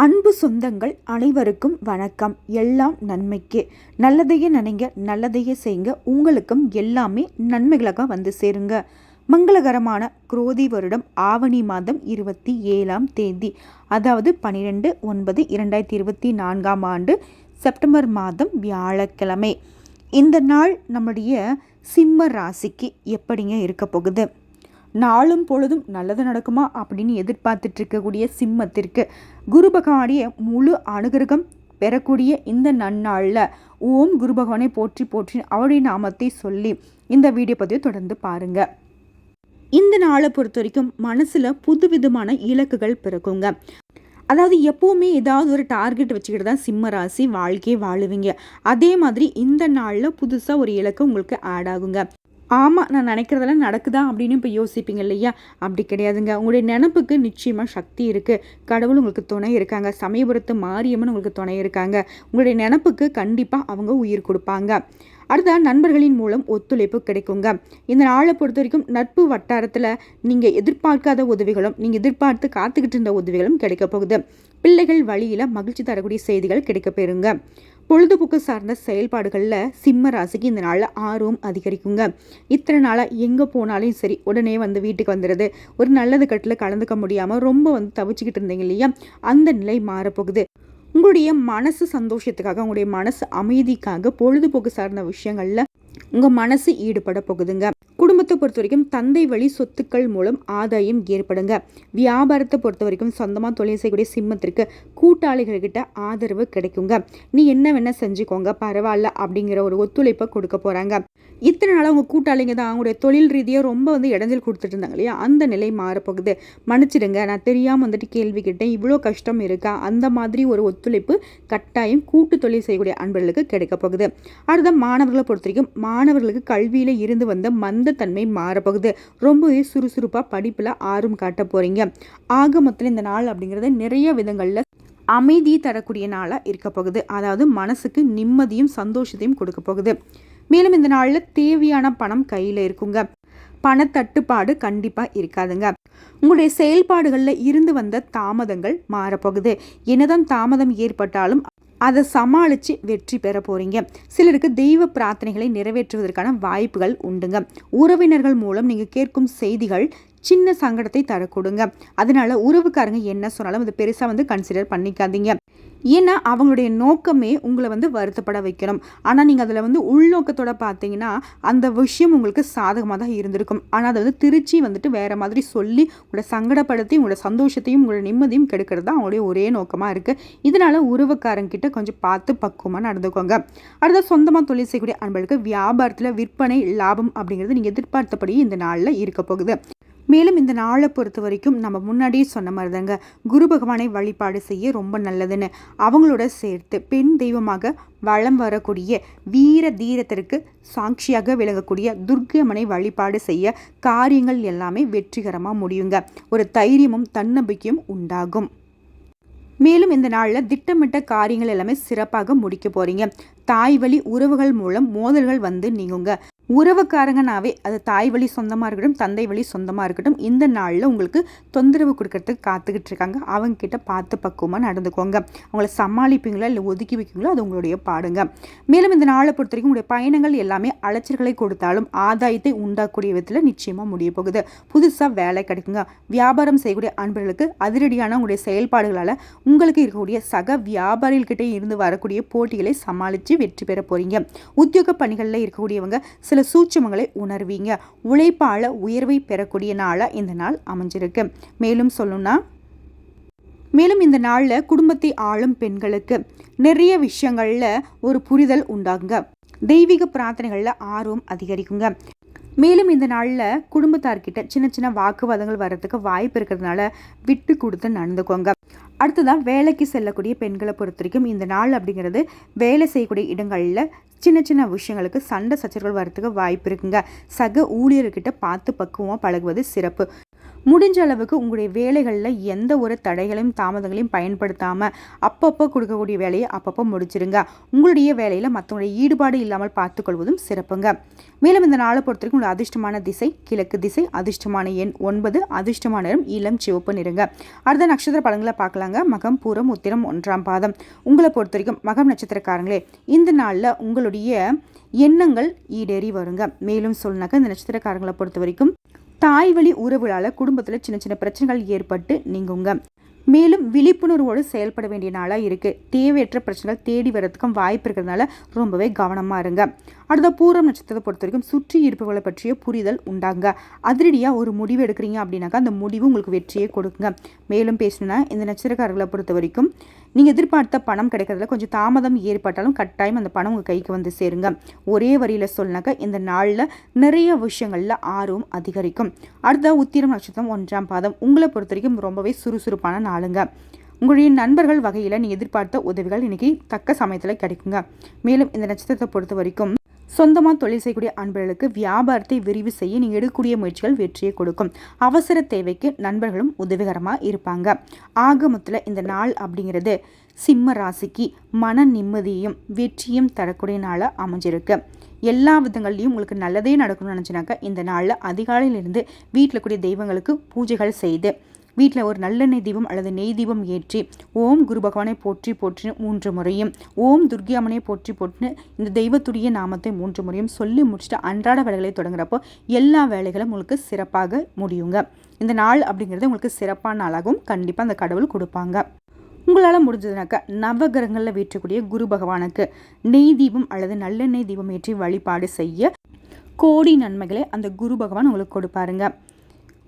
அன்பு சொந்தங்கள் அனைவருக்கும் வணக்கம். எல்லாம் நன்மைக்கு. நல்லதையே நினைங்க நல்லதையே செய்யுங்க உங்களுக்கும் எல்லாமே நன்மைகளாக வந்து சேருங்க. மங்களகரமான குரோதி வருடம் ஆவணி மாதம் இருபத்தி ஏழாம் தேதி அதாவது பன்னிரெண்டு ஒன்பது இரண்டாயிரத்தி இருபத்தி நான்காம் ஆண்டு செப்டம்பர் மாதம் வியாழக்கிழமை. இந்த நாள் நம்முடைய சிம்ம ராசிக்கு எப்படிங்க இருக்க போகுது? நாளும் பொழுதும் நல்லது நடக்குமா அப்படின்னு எதிர்பார்த்துட்டு இருக்கக்கூடிய சிம்மத்திற்கு குரு பகவானுடைய முழு அனுகிரகம் பெறக்கூடிய இந்த நன்னாளில் ஓம் குரு பகவானை போற்றி போற்றி அவருடைய நாமத்தை சொல்லி இந்த வீடியோ பதிவை தொடர்ந்து பாருங்க. இந்த நாளை பொறுத்த வரைக்கும் மனசில் புதுவிதமான இலக்குகள் பிறக்குங்க. அதாவது எப்போவுமே ஏதாவது ஒரு டார்கெட் வச்சுக்கிட்டு தான் சிம்ம ராசி வாழ்க்கையை வாழுவீங்க. அதே மாதிரி இந்த நாளில் புதுசாக ஒரு இலக்கு உங்களுக்கு ஆட் ஆகுங்க. ஆமாம் நான் நினைக்கிறதெல்லாம் நடக்குதா அப்படின்னு இப்போ யோசிப்பீங்க இல்லையா? அப்படி கிடையாதுங்க. உங்களுடைய நினப்புக்கு நிச்சயமாக சக்தி இருக்குது கடவுள் உங்களுக்கு துணை இருக்காங்க. சமயபுரத்து மாரியம்மன் உங்களுக்கு துணை இருக்காங்க. உங்களுடைய நினப்புக்கு கண்டிப்பாக அவங்க உயிர் கொடுப்பாங்க. அடுத்த நண்பர்களின் மூலம் ஒத்துழைப்பு கிடைக்குங்க. இந்த நாளை பொறுத்த வரைக்கும் நட்பு வட்டாரத்தில் நீங்கள் எதிர்பார்க்காத உதவிகளும் நீங்கள் எதிர்பார்த்து காத்துக்கிட்டு இருந்த உதவிகளும் கிடைக்க போகுது. பிள்ளைகள் வழியில் மகிழ்ச்சி தரக்கூடிய செய்திகள் கிடைக்க பெறுங்க பொழுதுபோக்கு சார்ந்த செயல்பாடுகளில் சிம்ம ராசிக்கு இந்த நாளில் ஆர்வம் அதிகரிக்குங்க. இத்தனை நாளாக எங்கே போனாலும் சரி உடனே வந்து வீட்டுக்கு வந்துடுது ஒரு நல்லது கட்டில் கலந்துக்க முடியாமல் ரொம்ப வந்து தவிச்சுக்கிட்டு இருந்தீங்க இல்லையா? அந்த நிலை மாறப்போகுது. உங்களுடைய மனசு சந்தோஷத்துக்காக உங்களுடைய மனசு அமைதிக்காக பொழுதுபோக்கு சார்ந்த விஷயங்களில் உங்கள் மனசு ஈடுபட போகுதுங்க. குடும்பத்தை பொறுத்த வரைக்கும் தந்தை வழி சொத்துக்கள் மூலம் ஆதாயம் ஏற்படுங்க. வியாபாரத்தை பொறுத்த வரைக்கும் சொந்தமாக தொழில் செய்யக்கூடிய சிம்மத்திற்கு கூட்டாளிகள்கிட்ட ஆதரவு கிடைக்குங்க. நீ என்ன வேணால் செஞ்சுக்கோங்க பரவாயில்ல அப்படிங்கிற ஒரு ஒத்துழைப்பை கொடுக்க போகிறாங்க இத்தனை நாளாக அவங்க கூட்டாளிங்க தான் அவங்களுடைய தொழில் ரீதியாக ரொம்ப வந்து இடைஞ்சல் கொடுத்துட்டு இருந்தாங்க இல்லையா? அந்த நிலை மாறப்போகுது. மன்னிச்சிடுங்க நான் தெரியாமல் வந்துட்டு கேள்வி கேட்டேன். இவ்வளோ கஷ்டம் இருக்கா? அந்த மாதிரி ஒரு ஒத்துழைப்பு கட்டாயம் கூட்டு தொழில் செய்யக்கூடிய அன்பர்களுக்கு கிடைக்க போகுது. அடுத்த மாணவர்களை பொறுத்த வரைக்கும் மாணவர்களுக்கு கல்வியில் இருந்து வந்த மந்தத்தன்மை மாறப்போகுது. ரொம்பவே சுறுசுறுப்பாக படிப்பில் ஆர்வம் காட்ட போகிறீங்க ஆக மொத்தத்தில் இந்த நாள் அப்படிங்கிறது நிறைய விதங்களில் அமைதி தரக்கூடிய நாளாக இருக்க போகுது. அதாவது மனசுக்கு நிம்மதியும் சந்தோஷத்தையும் கொடுக்க போகுது. மேலும் இந்த நாளில் தேவையான பணம் கையில் இருக்குங்க. பணத்தட்டுப்பாடு கண்டிப்பாக இருக்காதுங்க. உங்களுடைய செயல்பாடுகளில் இருந்து வந்த தாமதங்கள் மாறப்போகுது என்னதான் தாமதம் ஏற்பட்டாலும் அதை சமாளித்து வெற்றி பெற போகிறீங்க சிலருக்கு தெய்வ பிரார்த்தனைகளை நிறைவேற்றுவதற்கான வாய்ப்புகள் உண்டுங்க. உறவினர்கள் மூலம் நீங்கள் கேட்கும் செய்திகள் சின்ன சங்கடத்தை தரக்கூடுங்க அதனால உறவுக்காரங்க என்ன சொன்னாலும் அதை பெருசாக வந்து கன்சிடர் பண்ணிக்காதீங்க. ஏன்னா அவங்களுடைய நோக்கமே உங்களை வந்து வருத்தப்பட வைக்கணும். ஆனால் நீங்கள் அதில் வந்து உள்நோக்கத்தோட பார்த்தீங்கன்னா அந்த விஷயம் உங்களுக்கு சாதகமாக தான் இருந்திருக்கும். ஆனால் அதை வந்து திருச்சி வந்துட்டு வேறு மாதிரி சொல்லி உங்களோட சங்கடப்படுத்தி உங்களோட சந்தோஷத்தையும் உங்களோட நிம்மதியும் கெடுக்கிறது தான் அவங்களுடைய ஒரே நோக்கமாக இருக்குது இதனால் உறவுக்காரங்கிட்ட கொஞ்சம் பார்த்து பக்குவமாக நடந்துக்கோங்க. அடுத்த சொந்தமாக தொழில் செய்யக்கூடிய அன்பர்களுக்கு வியாபாரத்தில் விற்பனை லாபம் அப்படிங்கிறது நீங்கள் எதிர்பார்த்தபடி இந்த நாளில் இருக்க போகுது. மேலும் இந்த நாளை பொறுத்த வரைக்கும் நம்ம முன்னாடியே சொன்ன மாதிரி தாங்க குரு பகவானை வழிபாடு செய்ய ரொம்ப நல்லதுன்னு அவங்களோட சேர்த்து பெண் தெய்வமாக வளம் வரக்கூடிய வீர தீரத்திற்கு சாட்சியாக விளங்கக்கூடிய துர்க்கம்மனை வழிபாடு செய்ய காரியங்கள் எல்லாமே வெற்றிகரமாக முடியுங்க. ஒரு தைரியமும் தன்னம்பிக்கையும் உண்டாகும். மேலும் இந்த நாளில் திட்டமிட்ட காரியங்கள் எல்லாமே சிறப்பாக முடிக்க போகிறீங்க தாய் வழி உறவுகள் மூலம் மோதல்கள் வந்து நீங்குங்க. உறவுக்காரங்கனாவே அது தாய் வழி சொந்தமாக இருக்கட்டும் தந்தை வழி சொந்தமாக இருக்கட்டும் இந்த நாளில் உங்களுக்கு தொந்தரவு கொடுக்கறதுக்கு காத்துக்கிட்டு இருக்காங்க. அவங்க கிட்ட பார்த்து பக்குவமாக நடந்துக்கோங்க. அவங்கள சமாளிப்பீங்களா இல்லை ஒதுக்கி வைப்பீங்களோ? அது உங்களுடைய பாடுங்க. மேலும் இந்த நாளை பொறுத்த வரைக்கும் உங்களுடைய பயணங்கள் எல்லாமே அலைச்சல்களை கொடுத்தாலும் ஆதாயத்தை உண்டாக்கூடிய விதத்தில் நிச்சயமாக முடிய போகுது. புதுசாக வேலை கிடைக்குங்க. வியாபாரம் செய்யக்கூடிய அன்பர்களுக்கு அதிரடியான உங்களுடைய செயல்பாடுகளால் உங்களுக்கு இருக்கக்கூடிய சக வியாபாரிகள்கிட்ட இருந்து வரக்கூடிய போட்டிகளை சமாளித்து வெற்றி பெற போகிறீங்க உத்தியோக பணிகளில் இருக்கக்கூடியவங்க சில சூட்சமங்களை உணர்வீங்க. உழைப்பால உயர்வை பெறக்கூடிய நாளாக இந்த நாள் அமைஞ்சிருக்கு. மேலும் சொல்லணும்னா மேலும் இந்த நாளில் குடும்பத்தை ஆளும் பெண்களுக்கு நிறைய விஷயங்களில் ஒரு புரிதல் உண்டாகுங்க. தெய்வீக பிரார்த்தனைகளில் ஆர்வம் அதிகரிக்குங்க. மேலும் இந்த நாளில் குடும்பத்தார்கிட்ட சின்ன சின்ன வாக்குவாதங்கள் வர்றதுக்கு வாய்ப்பு இருக்கிறதுனால விட்டு கொடுத்து நடந்துக்கோங்க. அடுத்ததான் வேலைக்கு செல்லக்கூடிய பெண்களை பொறுத்த வரைக்கும் இந்த நாள் அப்படிங்கிறது வேலை செய்யக்கூடிய இடங்களில் சின்ன சின்ன விஷயங்களுக்கு சண்டை சச்சரவுகள் வரத்துக்கு வாய்ப்பு இருக்குங்க. சக ஊழியர்கிட்ட பார்த்து பக்குவமாக பழகுவது சிறப்பு. முடிஞ்ச அளவுக்கு உங்களுடைய வேலைகளில் எந்த ஒரு தடைகளையும் தாமதங்களையும் பயன்படுத்தாமல் அப்பப்போ கொடுக்கக்கூடிய வேலையை அப்பப்போ முடிச்சிருங்க. உங்களுடைய வேலையில் மற்றவங்களுடைய ஈடுபாடு இல்லாமல் பார்த்துக்கொள்வதும் சிறப்புங்க. மேலும் இந்த நாளை பொறுத்தவரைக்கும் உங்கள் அதிர்ஷ்டமான திசை கிழக்கு திசை அதிர்ஷ்டமான எண் ஒன்பது அதிர்ஷ்டமான நிறம் இளம் சிவப்பு நிறங்க. அடுத்த நட்சத்திர பழங்களை பார்க்கலாங்க. மகம் பூரம் உத்திரம் ஒன்றாம் பாதம். உங்களை பொறுத்த வரைக்கும் மகம் நட்சத்திரக்காரங்களே இந்த நாளில் உங்களுடைய எண்ணங்கள் ஈடேறி வருங்க. மேலும் சொல்லினாக்க இந்த நட்சத்திரக்காரங்களை பொறுத்த வரைக்கும் தாய் வழி உறவுகளால் குடும்பத்தில் சின்ன சின்ன பிரச்சனைகள் ஏற்பட்டு நீங்குங்க. மேலும் விழிப்புணர்வோடு செயல்பட வேண்டிய நாளாக இருக்குது தேவையற்ற பிரச்சனைகள் தேடி வர்றதுக்கும் வாய்ப்பு இருக்கிறதுனால ரொம்பவே கவனமாக இருங்க. அடுத்த பூரம் நட்சத்திரத்தை பொறுத்த வரைக்கும் சுற்றி இருப்பவர்களை பற்றிய புரிதல் உண்டாங்க. அதிரடியாக ஒரு முடிவு எடுக்கிறீங்க அப்படின்னாக்கா அந்த முடிவு உங்களுக்கு வெற்றியை கொடுக்குங்க. மேலும் பேசணுன்னா இந்த நட்சத்திரக்காரர்களை பொறுத்த வரைக்கும் நீங்கள் எதிர்பார்த்த பணம் கிடைக்கிறதுல கொஞ்சம் தாமதம் ஏற்பட்டாலும் கட்டாயம் அந்த பணம் உங்கள் கைக்கு வந்து சேருங்க. ஒரே வரியில் சொல்லினாக்கா இந்த நாளில் நிறைய விஷயங்களில் ஆர்வம் அதிகரிக்கும். அடுத்த உத்திரம் நட்சத்திரம் ஒன்றாம் பாதம். உங்களை பொறுத்த வரைக்கும் ரொம்பவே சுறுசுறுப்பான நாளுங்க. உங்களுடைய நண்பர்கள் வகையில் நீங்கள் எதிர்பார்த்த உதவிகள் இன்றைக்கி தக்க சமயத்தில் கிடைக்குங்க. மேலும் இந்த நட்சத்திரத்தை பொறுத்த வரைக்கும் சொந்தமாக தொழில் செய்யக்கூடிய அன்பர்களுக்கு வியாபாரத்தை விரிவு செய்ய நீங்கள் எடுக்கக்கூடிய முயற்சிகள் வெற்றியை கொடுக்கும். அவசர தேவைக்கு நண்பர்களும் உதவிகரமாக இருப்பாங்க. ஆகமத்தில் இந்த நாள் அப்படிங்கிறது சிம்ம ராசிக்கு மன நிம்மதியும் வெற்றியும் தரக்கூடிய நாளாக அமைஞ்சிருக்கு. எல்லா விதங்கள்லையும் உங்களுக்கு நல்லதே நடக்கணும்னு நினச்சினாக்கா இந்த நாளில் அதிகாலையிலிருந்து வீட்டில் கூடிய தெய்வங்களுக்கு பூஜைகள் செய்து வீட்டில் ஒரு நல்லெண்ணெய் தீபம் அல்லது நெய் தீபம் ஏற்றி ஓம் குரு பகவானை போற்றி போற்றி மூன்று முறையும் ஓம் துர்கியாமனை போற்றி போட்டு இந்த தெய்வத்துடைய நாமத்தை மூன்று முறையும் சொல்லி முடிச்சுட்டு அன்றாட வேலைகளை தொடங்குறப்போ எல்லா வேலைகளும் உங்களுக்கு சிறப்பாக முடியுங்க. இந்த நாள் அப்படிங்கிறது உங்களுக்கு சிறப்பான நாளாகவும் கண்டிப்பாக அந்த கடவுள் கொடுப்பாங்க. உங்களால் முடிஞ்சதுனாக்கா நவகிரகங்களில் வீற்றக்கூடிய குரு பகவானுக்கு நெய் தீபம் அல்லது நல்லெண்ணெய் தீபம் ஏற்றி வழிபாடு செய்ய கோடி நன்மைகளை அந்த குரு பகவான் உங்களுக்கு கொடுப்பாருங்க.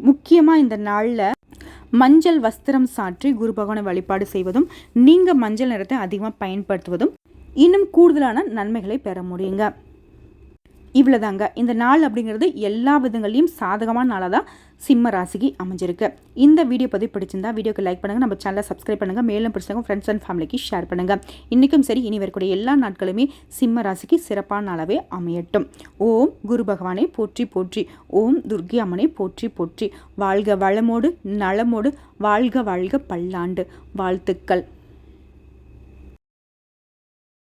முக்கியமாக இந்த நாளில் மஞ்சள் வஸ்திரம் சாற்றி குரு பகவானை வழிபாடு செய்வதும் நீங்கள் மஞ்சள் நிறத்தை அதிகமாக பயன்படுத்துவதும் இன்னும் கூடுதலான நன்மைகளை பெற முடியுங்க. இவ்வளோதாங்க இந்த நாள் அப்படிங்கிறது எல்லா விதங்களையும் சாதகமான நாளாக தான் சிம்ம ராசிக்கு அமைஞ்சிருக்கு. இந்த வீடியோ பதிவு பிடிச்சிருந்தா வீடியோக்கு லைக் பண்ணுங்கள் நம்ம சேனலை சப்ஸ்கிரைப் பண்ணுங்கள் மேலும் பிடிச்சவங்க ஃப்ரெண்ட்ஸ் அண்ட் ஃபேமிலிக்கு ஷேர் பண்ணுங்கள் இன்றைக்கும் சரி இனி வரக்கூடிய எல்லா நாட்களுமே சிம்ம ராசிக்கு சிறப்பான நாளாகவே அமையட்டும். ஓம் குரு பகவானை போற்றி போற்றி ஓம் துர்கி அம்மனை போற்றி போற்றி. வாழ்க வளமோடு நலமோடு வாழ்க வாழ்க பல்லாண்டு. வாழ்த்துக்கள்.